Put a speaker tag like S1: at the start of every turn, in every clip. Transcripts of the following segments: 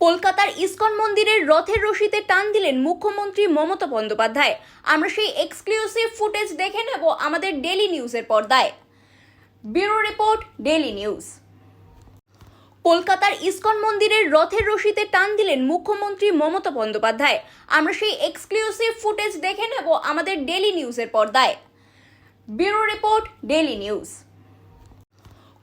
S1: কলকাতার ইসকন মন্দিরের রথের রশিতে টান দিলেন মুখ্যমন্ত্রী মমতা বন্দ্যোপাধ্যায়। আমরা সেই এক্সক্লুসিভ ফুটেজ দেখে নেব আমাদের ডেলি নিউজের পর্দায়। ব্যুরো রিপোর্ট ডেলি নিউজ কলকাতার ইসকন মন্দিরের রথের রশিতে টান দিলেন মুখ্যমন্ত্রী মমতা বন্দ্যোপাধ্যায়। আমরা সেই এক্সক্লুসিভ ফুটেজ দেখে নেব আমাদের ডেলি নিউজের পর্দায়। ব্যুরো রিপোর্ট ডেলি নিউজ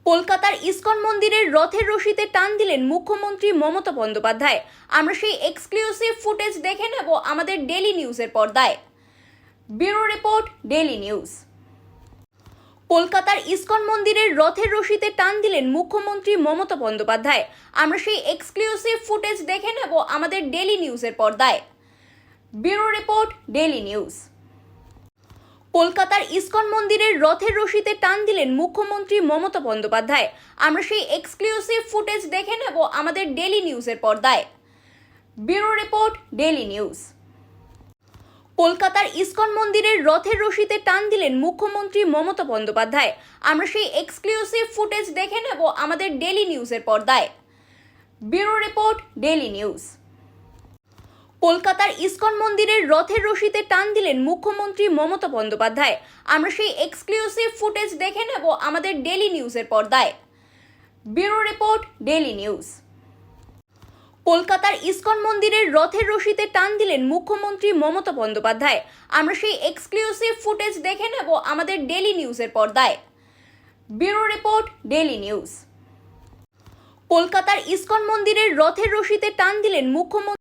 S1: কলকাতার ইসকন মন্দিরের রথের রশিতে টান দিলেন মুখ্যমন্ত্রী মমতা বন্দ্যোপাধ্যায়। আমরা সেই এক্সক্লুসিভ ফুটেজ দেখে নেব আমাদের ডেলি নিউজের পর্দায়। ব্যুরো রিপোর্ট ডেলি নিউজ কলকাতার ইসকন মন্দিরের রথের রশিতে টান দিলেন মুখ্যমন্ত্রী মমতা বন্দ্যোপাধ্যায়। আমরা সেই এক্সক্লুসিভ ফুটেজ দেখে নেব আমাদের ডেলি নিউজের পর্দায়। ব্যুরো রিপোর্ট ডেলি নিউজ কলকাতার ইসকন মন্দিরের রথের রশিতে টান দিলেন মুখ্যমন্ত্রী মমতা বন্দ্যোপাধ্যায়। আমরা সেই এক্সক্লুসিভ ফুটেজ দেখে নেব আমাদের ডেলি নিউজের পর্দায়। ব্যুরো রিপোর্ট ডেলি নিউজ কলকাতার ইসকন মন্দিরের রথের রশিতে টান দিলেন মুখ্যমন্ত্রী মমতা বন্দ্যোপাধ্যায়। আমরা সেই এক্সক্লুসিভ ফুটেজ দেখে নেব আমাদের ডেলি নিউজের পর্দায়। ব্যুরো রিপোর্ট ডেলি নিউজ কলকাতার ইসকন মন্দিরের রথের রশিতে টান দিলেন মুখ্যমন্ত্রী মমতা বন্দ্যোপাধ্যায়। আমরা সেই এক্সক্লুসিভ ফুটেজ দেখে নেব আমাদের ডেলি নিউজের পর্দায়। ব্যুরো রিপোর্ট ডেলি নিউজ কলকাতার ইসকন মন্দিরের রথের রশিতে টান দিলেন মুখ্যমন্ত্রী মমতা বন্দ্যোপাধ্যায়। আমরা সেই এক্সক্লুসিভ ফুটেজ দেখে নেব আমাদের ডেলি নিউজের পর্দায়। ব্যুরো রিপোর্ট ডেলি নিউজ কলকাতার ইসকন মন্দিরের রথের রশিতে টান দিলেন মুখ্যমন্ত্রী